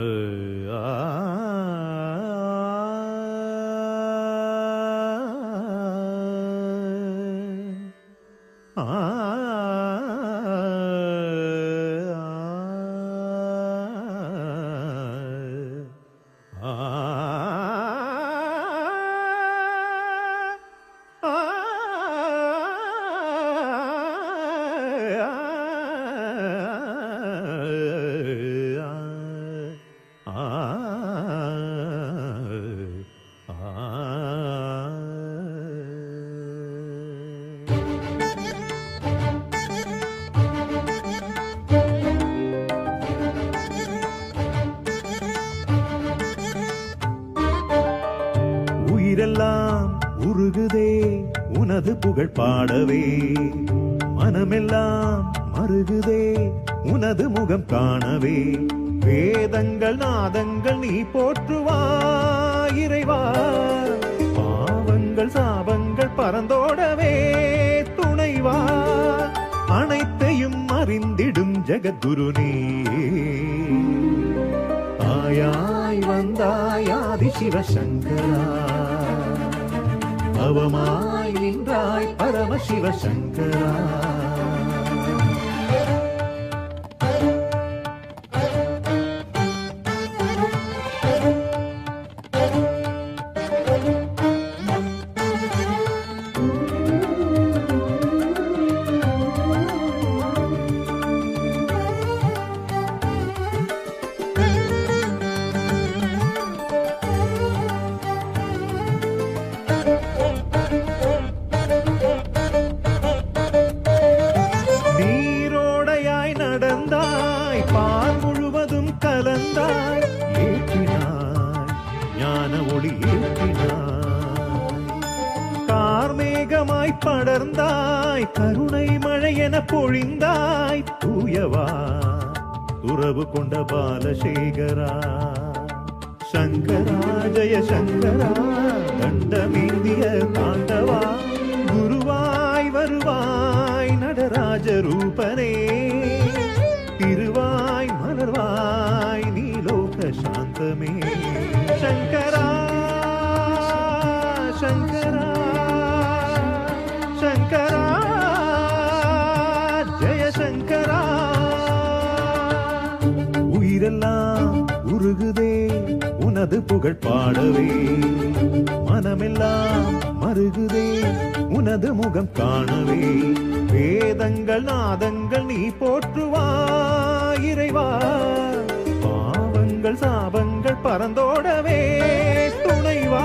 உயிரெல்லாம் உருகுதே உனது புகழ் பாடவே. மனமெல்லாம் மருகுதே உனது முகம் காணவே. வேதங்கள் நாதங்கள் நீ போற்றுவாய் இறைவா. பாவங்கள் சாபங்கள் பறந்தோடவே துணைவா. அனைத்தையும் அறிந்திடும் ஜெகத்குரு நீ ஆயாய் வந்தாய் சிவசங்கரா பவமாய் நின்றாய் பரமசிவ சங்கரா. ஒளி கார்மேகமாய் படர்ந்தாய் கருணை மழை என பொழிந்தாய் தூயவா துறவு கொண்ட பாலசேகரா. சங்கரா ஜய சங்கரா தண்டமேந்திய சங்கரா சங்கரா ஜெய சங்கரா. உயிரெல்லாம் உருகுதே உனது புகழ் பாடவே. மனமெல்லாம் மருகுதே உனது முகம் காணவே. வேதங்கள் நாதங்கள் நீ போற்றுவாய் இறைவா. பாவங்கள் சாபங்கள் பறந்தோடவே துணைவா.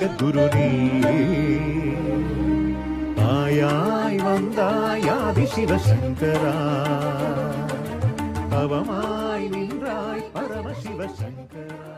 அறிந்திடும் நீ ஆயாய் வந்தாயாதி சிவசங்கரா அவமாய் நின்றாய் பரமசிவசங்கரா